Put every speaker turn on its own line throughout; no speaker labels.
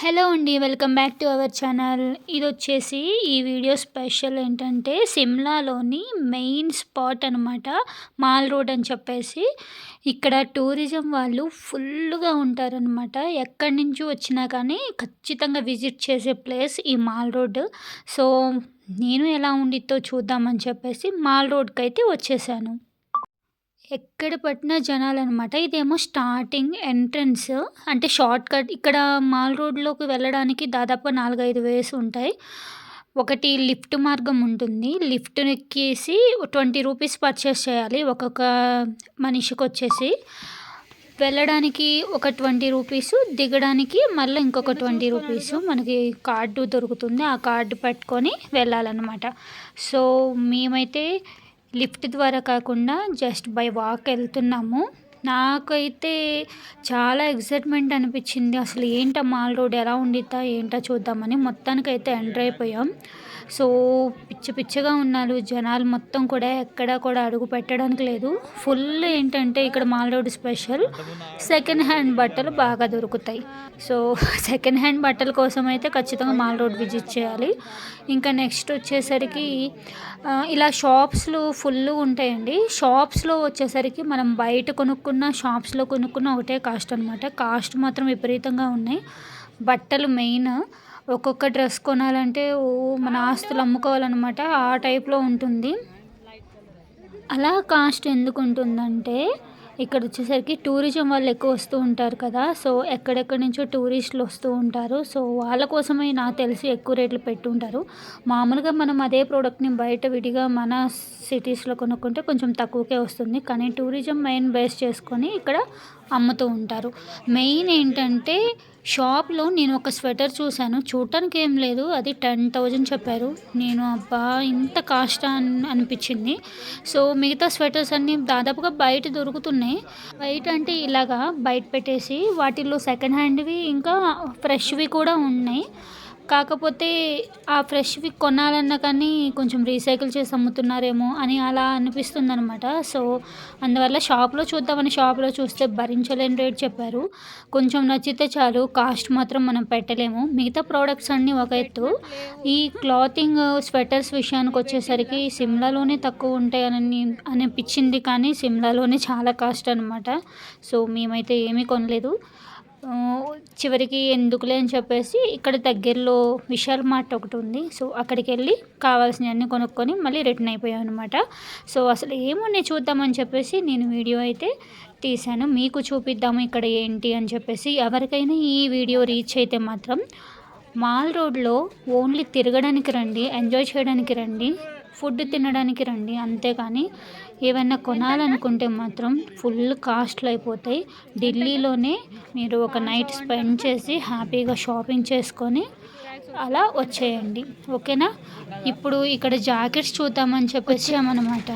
Hello అండి welcome back to our channel. ఇది వచ్చేసి ఈ వీడియో స్పెషల్ ఏంటంటే సిమ్లాలోని మెయిన్ స్పాట్ అనమాట మాల్ రోడ్ అని చెప్పేసి. ఇక్కడ టూరిజం వాళ్ళు ఫుల్గా ఉంటారనమాట ఎక్కడి నుంచి వచ్చినా కానీ ఖచ్చితంగా విజిట్ చేసే ప్లేస్ ఈ మాల్ రోడ్. సో నేను ఎలా ఉండిద్దో చూద్దామని చెప్పేసి మాల్ రోడ్కి అయితే వచ్చేసాను. ఎక్కడ పట్టినా జనాలనమాట. ఇదేమో స్టార్టింగ్ ఎంట్రన్స్ అంటే షార్ట్ కట్ ఇక్కడ మాల్ రోడ్లోకి వెళ్ళడానికి దాదాపు నాలుగైదు వేస్ ఉంటాయి. ఒకటి లిఫ్ట్ మార్గం ఉంటుంది. లిఫ్ట్ ఎక్కేసి ట్వంటీ రూపీస్ పర్చేస్ చేయాలి. ఒక్కొక్క మనిషికి వచ్చేసి. వెళ్ళడానికి ఒక ట్వంటీ రూపీస్ దిగడానికి మళ్ళీ ఇంకొక ట్వంటీ రూపీస్ మనకి కార్డు దొరుకుతుంది. ఆ కార్డు పెట్టుకొని వెళ్ళాలన్నమాట సో మేమైతే లిఫ్ట్ ద్వారా కాకుండా జస్ట్ బై వాక్ వెళ్తున్నాము. నాకైతే చాలా ఎక్సైట్మెంట్ అనిపించింది. అసలు ఏంటో మాల్ రోడ్ ఎలా ఉండిద్దా ఏంటో చూద్దామని మొత్తానికైతే ఎంటర్ అయిపోయాం. సో పిచ్చి పిచ్చిగా ఉన్నారు జనాలు మొత్తం కూడా ఎక్కడ కూడా అడుగు పెట్టడానికి లేదు. ఫుల్ ఏంటంటే ఇక్కడ mall road special. Second hand బట్టలు బాగా దొరుకుతాయి. సో సెకండ్ హ్యాండ్ బట్టల కోసం అయితే ఖచ్చితంగా మాల్ రోడ్ విజిట్ చేయాలి. ఇంకా నెక్స్ట్ వచ్చేసరికి ఇలా షాప్స్లు ఫుల్ ఉంటాయండి. షాప్స్లో వచ్చేసరికి మనం బయట కొనుక్కున్న షాప్స్లో కొనుక్కున్న ఒకటే కాస్ట్ అనమాట కాస్ట్ మాత్రం విపరీతంగా ఉన్నాయి. బట్టలు మెయిన్. ఒక్కొక్క డ్రెస్ కొనాలంటే ఓ మన ఆస్తులు అమ్ముకోవాలన్నమాట. ఆ టైప్లో ఉంటుంది. అలా కాస్ట్ ఎందుకు ఉంటుందంటే ఇక్కడ వచ్చేసరికి టూరిజం వాళ్ళు ఎక్కువ వస్తూ ఉంటారు కదా సో ఎక్కడెక్కడి నుంచో టూరిస్టులు వస్తూ ఉంటారు. సో వాళ్ళ కోసమే నాకు తెలిసి ఎక్కువ రేట్లు పెట్టుంటారు మామూలుగా మనం అదే ప్రోడక్ట్ని బయట విడిగా మన సిటీస్లో కొనుక్కుంటే కొంచెం తక్కువకే వస్తుంది. కానీ టూరిజం మెయిన్ బేస్ చేసుకొని ఇక్కడ అమ్ముతూ ఉంటారు. మెయిన్ ఏంటంటే షాప్లో నేను ఒక స్వెటర్ చూశాను. చూడటానికి ఏం లేదు. అది టెన్ థౌజండ్ చెప్పారు. నేను అబ్బా ఇంత కాస్ట్ అని అనిపించింది. సో మిగతా స్వెటర్స్ అన్నీ దాదాపుగా బయట దొరుకుతున్నాయి. బయట అంటే ఇలాగా బయట పెట్టేసి వాటిల్లో సెకండ్ హ్యాండ్వి ఇంకా ఫ్రెష్వి కూడా ఉన్నాయి. కాకపోతే ఆ ఫ్రెష్వి కొనాలన్నా కానీ కొంచెం రీసైకిల్ చేసి అమ్ముతున్నారేమో అని అలా అనిపిస్తుంది అనమాట సో అందువల్ల షాప్లో చూద్దామని షాప్లో చూస్తే భరించలేని రేట్ చెప్పారు. కొంచెం నచ్చితే చాలు కాస్ట్ మాత్రం మనం పెట్టలేము. మిగతా ప్రోడక్ట్స్ అన్నీ ఒక ఎత్తు. ఈ క్లాతింగ్ స్వెటర్స్ విషయానికి వచ్చేసరికి సిమ్లాలోనే తక్కువ ఉంటాయని అనిపించింది కానీ సిమ్లాలోనే చాలా కాస్ట్ అనమాట సో మేమైతే ఏమీ కొనలేదు. చివరికి ఎందుకులే అని చెప్పేసి ఇక్కడ దగ్గరలో విశాల్ మార్ట్ ఒకటి ఉంది. సో అక్కడికి వెళ్ళి కావాల్సినవన్నీ కొనుక్కొని మళ్ళీ రిటర్న్ అయిపోయాం అనమాట సో అసలు ఏమున్నాయి చూద్దామని చెప్పేసి నేను వీడియో అయితే తీశాను. మీకు చూపిద్దాము ఇక్కడ ఏంటి అని చెప్పేసి ఎవరికైనా ఈ వీడియో రీచ్ అయితే మాత్రం మాల్ రోడ్లో ఓన్లీ తిరగడానికి రండి ఎంజాయ్ చేయడానికి రండి ఫుడ్ తినడానికి రండి అంతేకాని ఏవైనా కొనాలనుకుంటే మాత్రం ఫుల్ కాస్ట్లు అయిపోతాయి. ఢిల్లీలోనే మీరు ఒక నైట్ స్పెండ్ చేసి హ్యాపీగా షాపింగ్ చేసుకొని అలా వచ్చేయండి. ఓకేనా? ఇప్పుడు ఇక్కడ జాకెట్స్ చూద్దామని చెప్పేసి అనమాట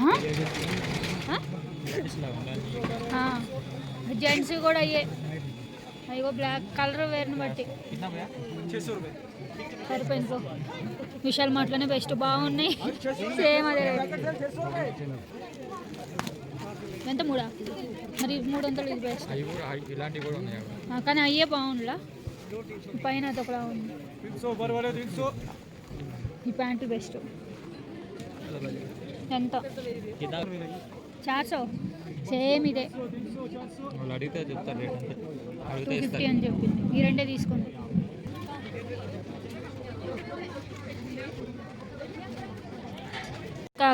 జెంట్స్ కూడా అయ్యే. అయ్యో బ్లాక్ కలర్ వేరుని బట్టి. సరిపోయింది విశాల్ మాటలోనే బెస్ట్ బాగున్నాయి. సేమ్ అదే ఎంత మూడా? మరి మూడు వందలు ఇది బెస్ట్ కానీ అయ్యే బాగుండా పైన ఒకలా ఉంది. ఈ ప్యాంటు బెస్ట్ ఎంత? చార్సో సేమ్ ఇదే. టూ ఫిఫ్టీ అని చెప్పింది. ఈ రెండే తీసుకోండి.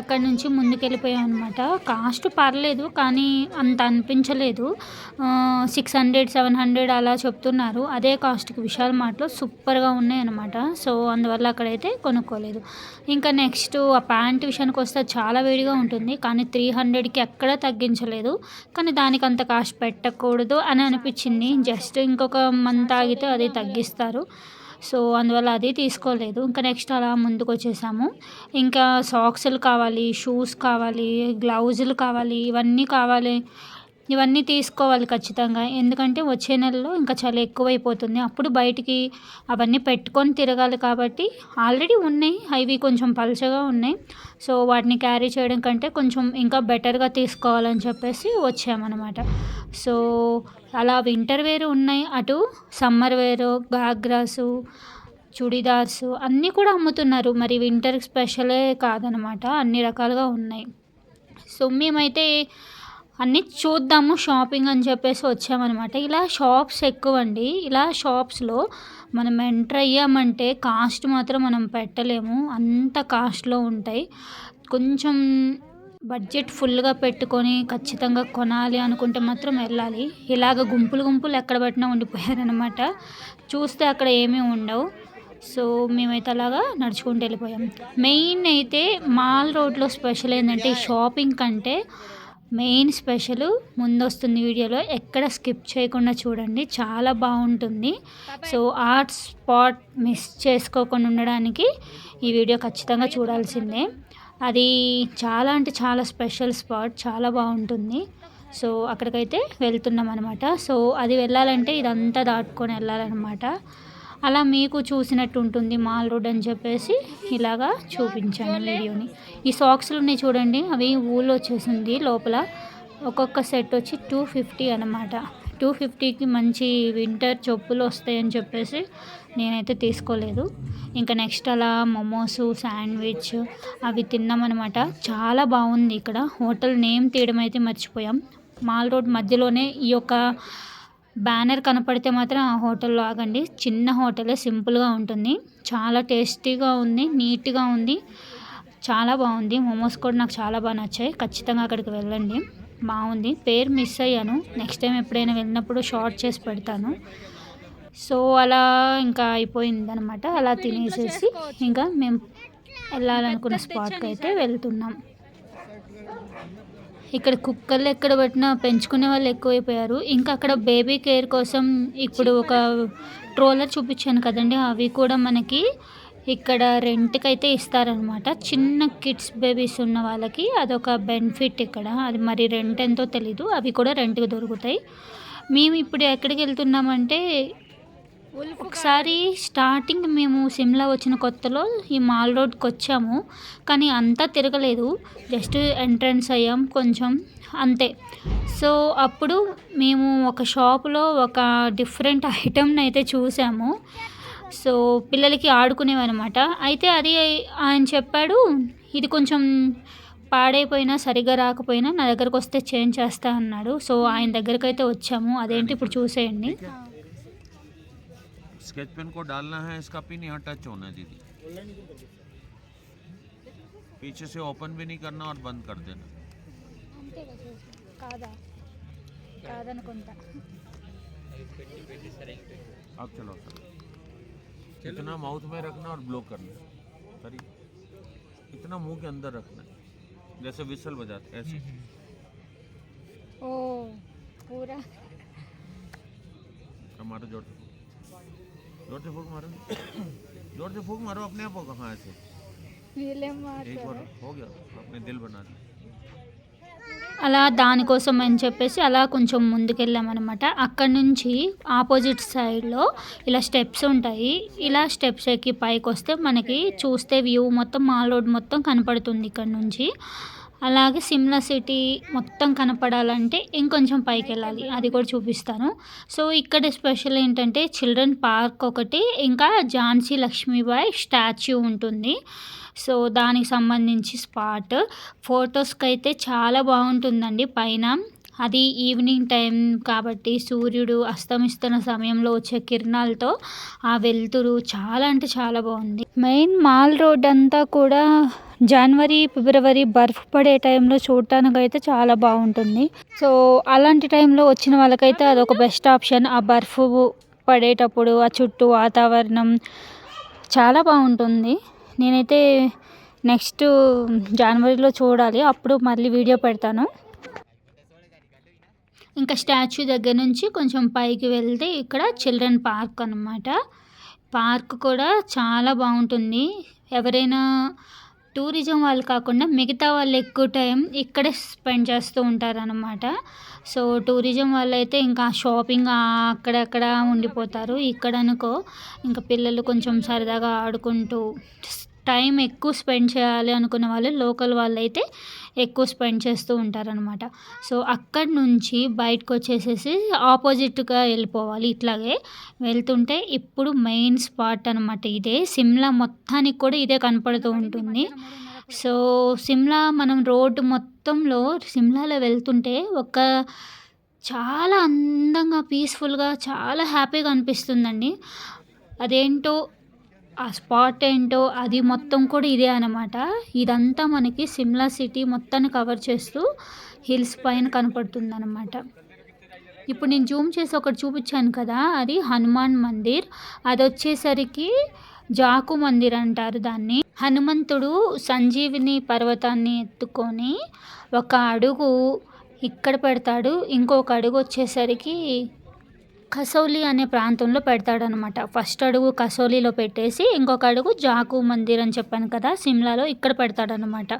అక్కడ నుంచి ముందుకెళ్ళిపోయాం అనమాట కాస్ట్ పర్లేదు కానీ అంత అనిపించలేదు. సిక్స్ హండ్రెడ్ సెవెన్ హండ్రెడ్ అలా చెప్తున్నారు. అదే కాస్ట్కి విశాల్ మార్ట్లో సూపర్గా ఉన్నాయి అనమాట సో అందువల్ల అక్కడైతే కొనుక్కోలేదు. ఇంకా నెక్స్ట్ ఆ ప్యాంట్ విషయానికి వస్తే చాలా వేడిగా ఉంటుంది. కానీ త్రీ హండ్రెడ్కి ఎక్కడ తగ్గించలేదు. కానీ దానికి అంత కాస్ట్ పెట్టకూడదు అని అనిపించింది. జస్ట్ ఇంకొక మంత్ ఆగితే అది తగ్గిస్తారు. సో అందువల్ల అది తీసుకోలేదు. ఇంకా నెక్స్ట్ అలా ముందుకు వచ్చేసాము ఇంకా సాక్స్లు కావాలి షూస్ కావాలి గ్లౌజులు కావాలి ఇవన్నీ కావాలి. ఇవన్నీ తీసుకోవాలి ఖచ్చితంగా. ఎందుకంటే వచ్చే నెలలో ఇంకా చాలా ఎక్కువైపోతుంది. అప్పుడు బయటికి అవన్నీ పెట్టుకొని తిరగాలి కాబట్టి ఆల్రెడీ ఉన్నాయి. అవి కొంచెం పలచగా ఉన్నాయి. సో వాటిని క్యారీ చేయడం కంటే కొంచెం ఇంకా బెటర్గా తీసుకోవాలని చెప్పేసి వచ్చామన్నమాట. సో అలా వింటర్ వేర్ ఉన్నాయి. అటు సమ్మర్ వేరు గాగ్రాసు చుడిదార్స్ అన్నీ కూడా అమ్ముతున్నారు. మరి వింటర్ స్పెషలే కాదనమాట అన్ని రకాలుగా ఉన్నాయి. సో మేమైతే అన్నీ చూద్దాము షాపింగ్ అని చెప్పేసి వచ్చామన్నమాట. ఇలా షాప్స్ ఎక్కువ అండి ఇలా షాప్స్లో మనం ఎంటర్ అయ్యామంటే కాస్ట్ మాత్రం మనం పెట్టలేము. అంత కాస్ట్లో ఉంటాయి. కొంచెం బడ్జెట్ ఫుల్గా పెట్టుకొని ఖచ్చితంగా కొనాలి అనుకుంటే మాత్రం వెళ్ళాలి. ఇలాగ గుంపులు గుంపులు ఎక్కడ పెట్టినా ఉండిపోయారనమాట చూస్తే అక్కడ ఏమీ ఉండవు. సో మేమైతే అలాగా నడుచుకుంటూ వెళ్ళిపోయాం. మెయిన్ అయితే మాల్ రోడ్లో స్పెషల్ ఏంటంటే షాపింగ్ కంటే మెయిన్ స్పెషల్ ముందు వస్తుంది వీడియోలో. ఎక్కడ స్కిప్ చేయకుండా చూడండి. చాలా బాగుంటుంది. సో ఆర్ట్ స్పాట్ మిస్ చేసుకోకుండా ఉండడానికి ఈ వీడియో ఖచ్చితంగా చూడాల్సిందే. అది చాలా అంటే చాలా స్పెషల్ స్పాట్. చాలా బాగుంటుంది. సో అక్కడికైతే వెళ్తున్నాం అనమాట సో అది వెళ్ళాలంటే ఇదంతా దాటుకొని వెళ్ళాలన్నమాట. అలా మీకు చూసినట్టు ఉంటుంది మాల్ రోడ్ అని చెప్పేసి ఇలాగా చూపించాను వీడియోని. ఈ సాక్స్లు ఉన్నాయి చూడండి అవి ఊళ్ళో వచ్చేసింది లోపల. ఒక్కొక్క సెట్ వచ్చి టూ ఫిఫ్టీ అనమాట టూ ఫిఫ్టీకి మంచి వింటర్ చెప్పులు వస్తాయని చెప్పేసి నేనైతే తీసుకోలేదు. ఇంకా నెక్స్ట్ అలా మోమోస్ శాండ్విచ్ అవి తిన్నామన్నమాట. చాలా బాగుంది ఇక్కడ. హోటల్ నేమ్ తీయడం అయితే మర్చిపోయాం. మాల్ రోడ్ మధ్యలోనే ఈ యొక్క బ్యానర్ కనపడితే మాత్రం ఆ హోటల్లో ఆగండి చిన్న హోటలే సింపుల్గా ఉంటుంది. చాలా టేస్టీగా ఉంది నీట్గా ఉంది. చాలా బాగుంది. మోమోస్ కూడా నాకు చాలా బాగా నచ్చాయి. ఖచ్చితంగా అక్కడికి వెళ్ళండి. బాగుంది. పేరు మిస్ అయ్యాను. నెక్స్ట్ టైం ఎప్పుడైనా వెళ్ళినప్పుడు షార్ట్ చేసి పెడతాను. సో అలా ఇంకా అయిపోయింది అనమాట అలా తినేసేసి ఇంకా మేము వెళ్ళాలనుకున్న స్పాట్కి అయితే వెళ్తున్నాం. ఇక్కడ కుక్కలు ఎక్కడ పెట్టినా పెంచుకునే వాళ్ళు ఎక్కువైపోయారు. ఇంకా అక్కడ బేబీ కేర్ కోసం ఇప్పుడు ఒక ట్రోలర్ చూపించాను కదండి అవి కూడా మనకి ఇక్కడ రెంట్కి అయితే ఇస్తారనమాట చిన్న కిడ్స్ బేబీస్ ఉన్న వాళ్ళకి అదొక బెనిఫిట్ ఇక్కడ. అది మరి రెంట్ ఎంతో తెలీదు అవి కూడా రెంట్కి దొరుకుతాయి. మేము ఇప్పుడు ఎక్కడికి వెళ్తున్నామంటే ఒకసారి స్టార్టింగ్ మేము సిమ్లా వచ్చిన కొత్తలో ఈ మాల్ రోడ్కి వచ్చాము కానీ అంతా తిరగలేదు. జస్ట్ ఎంట్రన్స్ అయ్యాం కొంచెం అంతే. సో అప్పుడు మేము ఒక షాపులో ఒక డిఫరెంట్ ఐటమ్ని అయితే చూసాము. సో పిల్లలకి ఆడుకునేవన్నమాట. అయితే అది ఆయన చెప్పాడు ఇది కొంచెం పాడైపోయినా సరిగా రాకపోయినా నా దగ్గరకు వస్తే చేంజ్ చేస్తా అన్నాడు. సో ఆయన దగ్గరకైతే వచ్చాము. అదేంటి ఇప్పుడు చూసేయండి.
स्केच पेन को डालना है इसका पिन यहाँ टच होना है दीदी। पीछे से ओपन भी नहीं करना और बंद कर देना। अब चलो सर इतना माउथ में रखना और ब्लो करना। सॉरी इतना मुँह के अंदर रखना। जैसे विसल बजाते ऐसे।
ओ पूरा।
हमारा जोड़। जोर से जोर से फूक मारो जोर से फूक मारो अपने आप होगा हाँ ऐसे
వీళ్ళేం
एक बार हो गया अपने दिल बना दिया
అలా దానికోసం అని చెప్పేసి అలా కొంచెం ముందుకెళ్ళామన్నమాట అక్కడ నుంచి ఆపోజిట్ సైడ్లో ఇలా స్టెప్స్ ఉంటాయి ఇలా స్టెప్స్ ఎక్కి పైకి వస్తే మనకి చూస్తే వ్యూ మొత్తం మాల్ రోడ్ మొత్తం కనపడుతుంది ఇక్కడ నుంచి అలాగే సిమ్లా సిటీ మొత్తం కనపడాలంటే ఇంకొంచెం పైకి వెళ్ళాలి అది కూడా చూపిస్తాను. సో ఇక్కడ స్పెషల్ ఏంటంటే చిల్డ్రన్ పార్క్ ఒకటి ఇంకా ఝాన్సీ లక్ష్మీబాయి స్టాచ్యూ ఉంటుంది. సో దానికి సంబంధించి స్పాట్. ఫొటోస్కి అయితే చాలా బాగుంటుందండి. పైన అది ఈవినింగ్ టైం కాబట్టి సూర్యుడు అస్తమిస్తున్న సమయంలో వచ్చే కిరణాలతో ఆ వెలుతురు చాలా అంటే చాలా బాగుంది. మెయిన్ మాల్ రోడ్ అంతా కూడా జనవరి ఫిబ్రవరి బర్ఫ్ పడే టైంలో చూడటానికి అయితే చాలా బాగుంటుంది. సో అలాంటి టైంలో వచ్చిన వాళ్ళకైతే అదొక బెస్ట్ ఆప్షన్ ఆ బర్ఫ్ పడేటప్పుడు ఆ చుట్టూ వాతావరణం చాలా బాగుంటుంది. నేనైతే నెక్స్ట్ జనవరిలో చూడాలి. అప్పుడు మళ్ళీ వీడియో పెడతాను. ఇంకా స్టాచ్యూ దగ్గర నుంచి కొంచెం పైకి వెళ్తే ఇక్కడ చిల్డ్రన్ పార్క్ అనమాట పార్క్ కూడా చాలా బాగుంటుంది. ఎవరైనా టూరిజం వాళ్ళు కాకుండా మిగతా వాళ్ళు ఎక్కువ టైం ఇక్కడే స్పెండ్ చేస్తూ ఉంటారనమాట సో టూరిజం వాళ్ళు అయితే ఇంకా షాపింగ్ అక్కడక్కడ ఉండిపోతారు. ఇక్కడ అనుకో ఇంకా పిల్లలు కొంచెం సరదాగా ఆడుకుంటూ టైం ఎక్కువ స్పెండ్ చేయాలి అనుకున్న వాళ్ళు లోకల్ వాళ్ళు అయితే ఎక్కువ స్పెండ్ చేస్తూ ఉంటారనమాట సో అక్కడి నుంచి బయటకు వచ్చేసేసి ఆపోజిట్గా వెళ్ళిపోవాలి. ఇట్లాగే వెళ్తుంటే ఇప్పుడు మెయిన్ స్పాట్ అనమాట ఇదే. సిమ్లా మొత్తానికి కూడా ఇదే కనపడుతూ ఉంటుంది. సో సిమ్లా మనం రోడ్డు మొత్తంలో సిమ్లాలో వెళ్తుంటే ఒక చాలా అందంగా పీస్ఫుల్గా చాలా హ్యాపీగా అనిపిస్తుందండి. అదేంటో ఆ స్పాట్ ఏంటో అది మొత్తం కూడా ఇదే అనమాట ఇదంతా మనకి సిమ్లా సిటీ మొత్తాన్ని కవర్ చేస్తూ హిల్స్ పైన కనపడుతుంది అనమాట ఇప్పుడు నేను జూమ్ చేసి ఒకటి చూపించాను కదా అది హనుమాన్ మందిర్. అది వచ్చేసరికి జాకు మందిర్ అంటారు దాన్ని. హనుమంతుడు సంజీవిని పర్వతాన్ని ఎత్తుకొని ఒక అడుగు ఇక్కడ పెడతాడు ఇంకొక అడుగు వచ్చేసరికి కసౌలి అనే ప్రాంతంలో పెడతాడనమాట ఫస్ట్ అడుగు కసౌలిలో పెట్టేసి ఇంకొక అడుగు జాకు మందిర్ అని చెప్పాను కదా సిమ్లాలో ఇక్కడ పెడతాడనమాట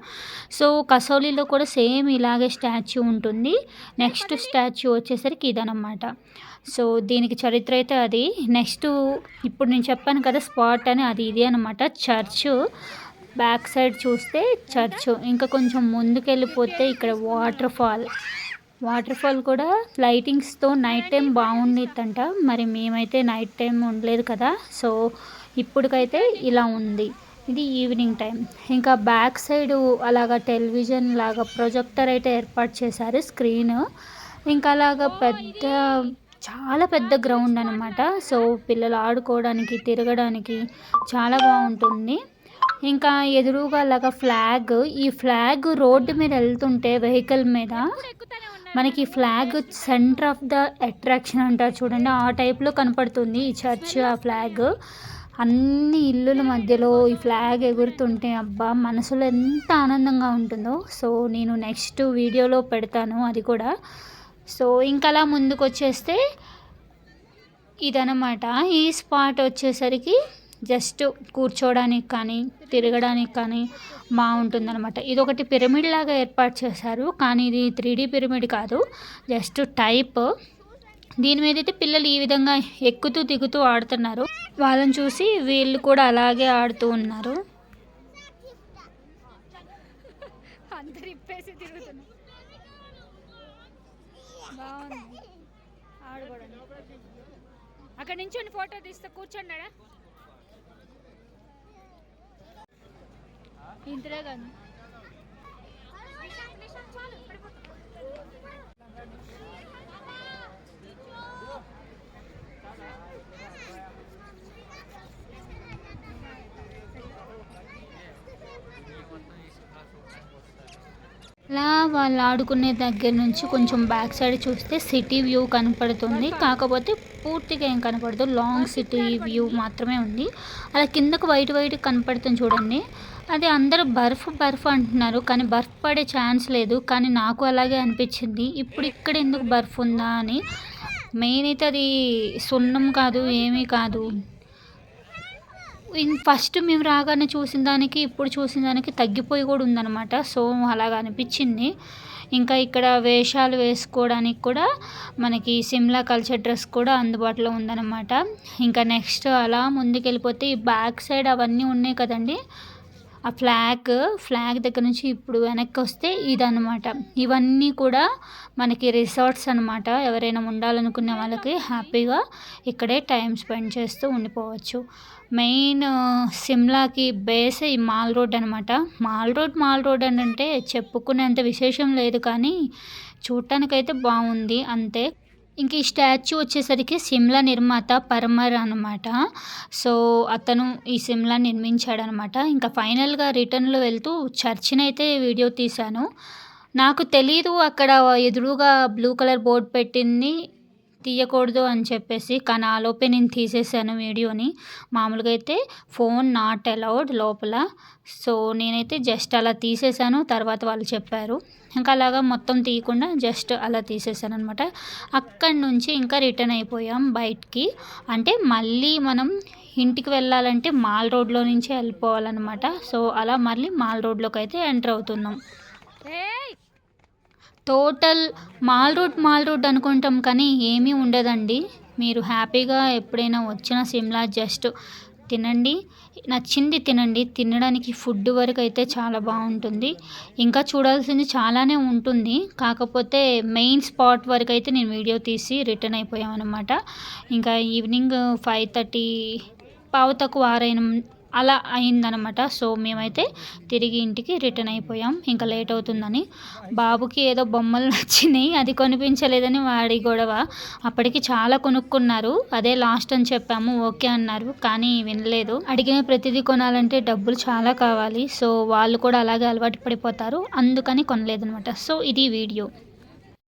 సో కసౌలిలో కూడా సేమ్ ఇలాగే స్టాచ్యూ ఉంటుంది. నెక్స్ట్ స్టాచ్యూ వచ్చేసరికి ఇదనమాట సో దీనికి చరిత్ర అయితే అది. నెక్స్ట్ ఇప్పుడు నేను చెప్పాను కదా స్పాట్ అని అది ఇది అనమాట చర్చ్. బ్యాక్ సైడ్ చూస్తే చర్చ్. ఇంకా కొంచెం ముందుకు వెళ్ళిపోతే ఇక్కడ వాటర్ ఫాల్. వాటర్ ఫాల్ కూడా లైటింగ్స్తో నైట్ టైం బాగుండిద్దంట. మరి మేమైతే నైట్ టైం ఉండలేదు కదా. సో ఇప్పటికైతే ఇలా ఉంది. ఇది ఈవినింగ్ టైం ఇంకా బ్యాక్ సైడ్ అలాగా టెలివిజన్ లాగా ప్రొజెక్టర్ అయితే ఏర్పాటు చేశారు స్క్రీన్ ఇంకా అలాగా పెద్ద చాలా పెద్ద గ్రౌండ్ అనమాట సో పిల్లలు ఆడుకోవడానికి తిరగడానికి చాలా బాగుంటుంది. ఇంకా ఎదురుగా అలాగా ఫ్లాగ్ ఈ ఫ్లాగ్ రోడ్డు మీద వెళ్తుంటే వెహికల్ మీద మనకి flag centre of the attraction అంటారు చూడండి. ఆ టైప్లో కనపడుతుంది ఈ చర్చ్ ఆ ఫ్లాగ్ అన్ని ఇల్లుల మధ్యలో ఈ ఫ్లాగ్ ఎగురుతుంటే అబ్బా మనసులో ఎంత ఆనందంగా ఉంటుందో. సో నేను నెక్స్ట్ వీడియోలో పెడతాను అది కూడా. సో ఇంకలా అలా ముందుకు వచ్చేస్తే ఇదనమాట ఈ స్పాట్ వచ్చేసరికి జస్ట్ కూర్చోవడానికి కానీ తిరగడానికి కానీ బాగుంటుంది అనమాట ఇది ఒకటి పిరమిడ్ లాగా ఏర్పాటు చేశారు కానీ ఇది త్రీ డీ పిరమిడ్ కాదు. Just type. దీని మీద అయితే పిల్లలు ఈ విధంగా ఎక్కుతూ దిగుతూ ఆడుతున్నారు. వాళ్ళని చూసి వీళ్ళు కూడా అలాగే ఆడుతూ ఉన్నారు.
అక్కడ నుంచి ఫోటో తీస్తే కూర్చోండి ఇంతరే కాదు
అలా వాళ్ళు ఆడుకునే దగ్గర నుంచి కొంచెం బ్యాక్ సైడ్ చూస్తే సిటీ వ్యూ కనపడుతుంది. కాకపోతే పూర్తిగా ఏం కనపడదు. లాంగ్ సిటీ వ్యూ మాత్రమే ఉంది. అలా కిందకు వైట్ వైట్ కనపడుతుంది చూడండి. అది అందరూ బర్ఫ్ బర్ఫ్ అంటున్నారు కానీ బర్ఫ్ పడే ఛాన్స్ లేదు కానీ నాకు అలాగే అనిపించింది. ఇప్పుడు ఇక్కడ ఎందుకు బర్ఫ్ ఉందా అని. మెయిన్ అయితే అది సున్నం కాదు ఏమీ కాదు. ఫస్ట్ మేము రాగానే చూసిన దానికి ఇప్పుడు చూసిన దానికి తగ్గిపోయి కూడా ఉందన్నమాట. సో అలాగ అనిపించింది. ఇంకా ఇక్కడ వేషాలు వేసుకోవడానికి కూడా మనకి సిమ్లా కల్చర్ డ్రెస్ కూడా అందుబాటులో ఉందన్నమాట. ఇంకా నెక్స్ట్ అలా ముందుకెళ్ళిపోతే ఈ బ్యాక్ సైడ్ అవన్నీ ఉన్నాయి కదండి. ఆ ఫ్లాగ్ ఫ్లాగ్ దగ్గర నుంచి ఇప్పుడు వెనక్కి వస్తే ఇదనమాట ఇవన్నీ కూడా మనకి రిసార్ట్స్ అనమాట ఎవరైనా ఉండాలనుకునే వాళ్ళకి హ్యాపీగా ఇక్కడే టైం స్పెండ్ చేస్తూ ఉండిపోవచ్చు. మెయిన్ సిమ్లాకి బేస్ ఈ మాల్ రోడ్ అనమాట మాల్ రోడ్ మాల్ రోడ్ అని అంటే చెప్పుకునేంత విశేషం లేదు కానీ చూడటానికైతే బాగుంది. అంతే ఇంక ఈ స్టాచ్యూ వచ్చేసరికి సిమ్లా నిర్మాత పరమర్ అనమాట సో అతను ఈ సిమ్లా నిర్మించాడనమాట ఇంకా ఫైనల్గా రిటర్న్లో వెళ్తూ చర్చిని అయితే వీడియో తీశాను. నాకు తెలీదు అక్కడ ఎదురుగా బ్లూ కలర్ బోర్డు పెట్టింది తీయకూడదు అని చెప్పేసి కానీ ఆ లోపే నేను తీసేసాను వీడియోని. మామూలుగా అయితే ఫోన్ నాట్ అలౌడ్ లోపల. సో నేనైతే జస్ట్ అలా తీసేసాను తర్వాత వాళ్ళు చెప్పారు. ఇంకా అలాగా మొత్తం తీయకుండా జస్ట్ అలా తీసేసాను అనమాట అక్కడి నుంచి ఇంకా రిటర్న్ అయిపోయాం బయటికి. అంటే మళ్ళీ మనం ఇంటికి వెళ్ళాలంటే మాల్ రోడ్లో నుంచే వెళ్ళిపోవాలన్నమాట. సో అలా మళ్ళీ మాల్ రోడ్లోకి అయితే ఎంటర్ అవుతున్నాం. Total mall road mall road అనుకుంటాం కానీ ఏమీ ఉండదండి. మీరు హ్యాపీగా ఎప్పుడైనా వచ్చిన సిమ్లా జస్ట్ తినండి. నచ్చింది తినండి. తినడానికి ఫుడ్ వరకు అయితే చాలా బాగుంటుంది. ఇంకా చూడాల్సింది చాలానే ఉంటుంది. కాకపోతే మెయిన్ స్పాట్ వరకు అయితే నేను వీడియో తీసి రిటర్న్ అయిపోయామన్నమాట. ఇంకా ఈవినింగ్ ఫైవ్ థర్టీ పావు తక్కువ ఆరైన అలా అయిందనమాట సో మేమైతే తిరిగి ఇంటికి రిటర్న్ అయిపోయాం. ఇంకా లేట్ అవుతుందని. బాబుకి ఏదో బొమ్మలు నచ్చినాయి అది కొనిపించలేదని వాడి గొడవ. అప్పటికి చాలా కొనుక్కున్నారు. అదే లాస్ట్ అని చెప్పాము. ఓకే అన్నారు. కానీ వినలేదు. అడిగిన ప్రతిదీ కొనాలంటే డబ్బులు చాలా కావాలి. సో వాళ్ళు కూడా అలాగే అలవాటు పడిపోతారు. అందుకని కొనలేదనమాట సో ఇది వీడియో.